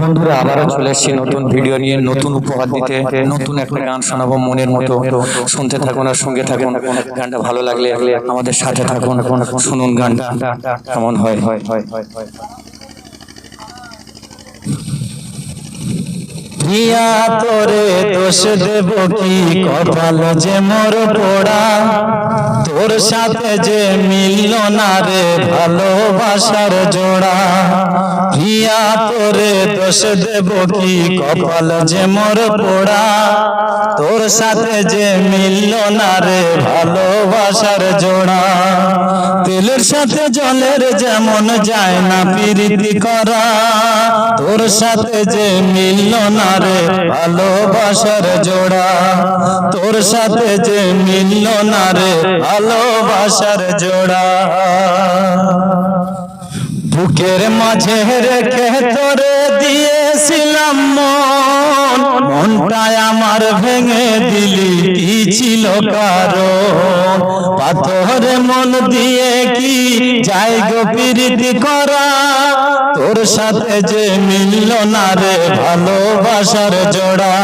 বন্ধুরা আবারও চলে এসেছি নতুন ভিডিও নিয়ে, নতুন উপহার দিতে, নতুন একটা গান শোনাবো মনের মতো। শুনতে থাকুন আর সঙ্গে থাকুন। গানটা ভালো লাগলে আমাদের সাথে থাকুন। শুনুন গানটা, কেমন হয় হয় হয় হয় হয়। প্রিয়া, তোরে দোষ দেব কি? কপাল যে মোর পোড়া। তোর সাথে যে মিলল না রে ভালোবাসার জোড়া প্রিয়া তোরে দোষ দেব কি কপাল যে মোর পোড়া? তোর সাথে যে মিলল না রে ভালোবাসার জোড়া তেলের সাথে জলের যেমন যায় না প্রীতি করা। তোর সাথে যে মিলল না রে, ভালোবাসার জোড়া। তোর সাথে যে মিলল না রে, ভালোবাসার জোড়া। বুকের মাঝে রেখে তোরে দিয়েছিলাম মন। মনটায় আমার ভেঙে দিলি, কি ছিল কারণ? পাথরে মন দিয়ে কি যাই গো প্রীতি করা? তোর সাথে যে মিলল না রে ভালোবাসার জোড়া।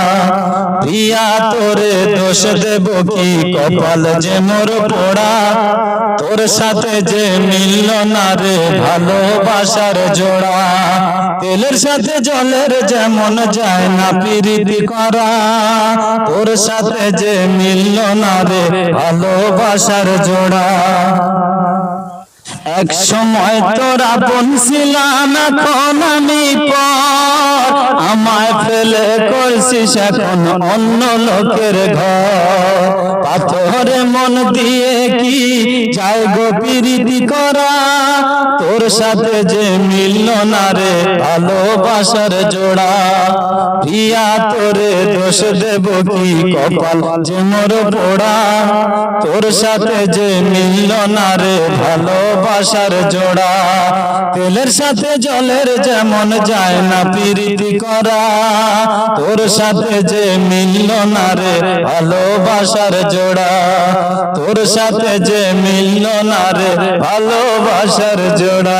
প্রিয়া, তোরে দোষ দেব কি? কপাল যে মোর পোড়া। তোর সাথে যে মিলল না রে, ভালোবাসার জোড়া। তেলের সাথে জলের যেমন যায় না প্রীতি করা। তোর সাথে যে মিলল না রে, ভালোবাসার জোড়া। এক সময় তোরা বলছিলাম, এখন আমি পর আমায় ফেলে করছিস এখন অন্য লোকের ঘর। পাথরে মন দিয়ে কি যাই গো প্রীতি করা? সাথে যে মিলল না রে, ভালোবাসার জোড়া। প্রিয়া তোরে দোষ দেব কি কপাল? যে মোর পোড়া, তোর সাথে যে মিলল না রে, ভালোবাসার জোড়া। তেলের সাথে জলের যেমন যায় না প্রীতি করা, তোর সাথে যে মিলল না রে, ভালোবাসার জোড়া। তোর সাথে যে মিলল না রে, ভালোবাসার জোড়া।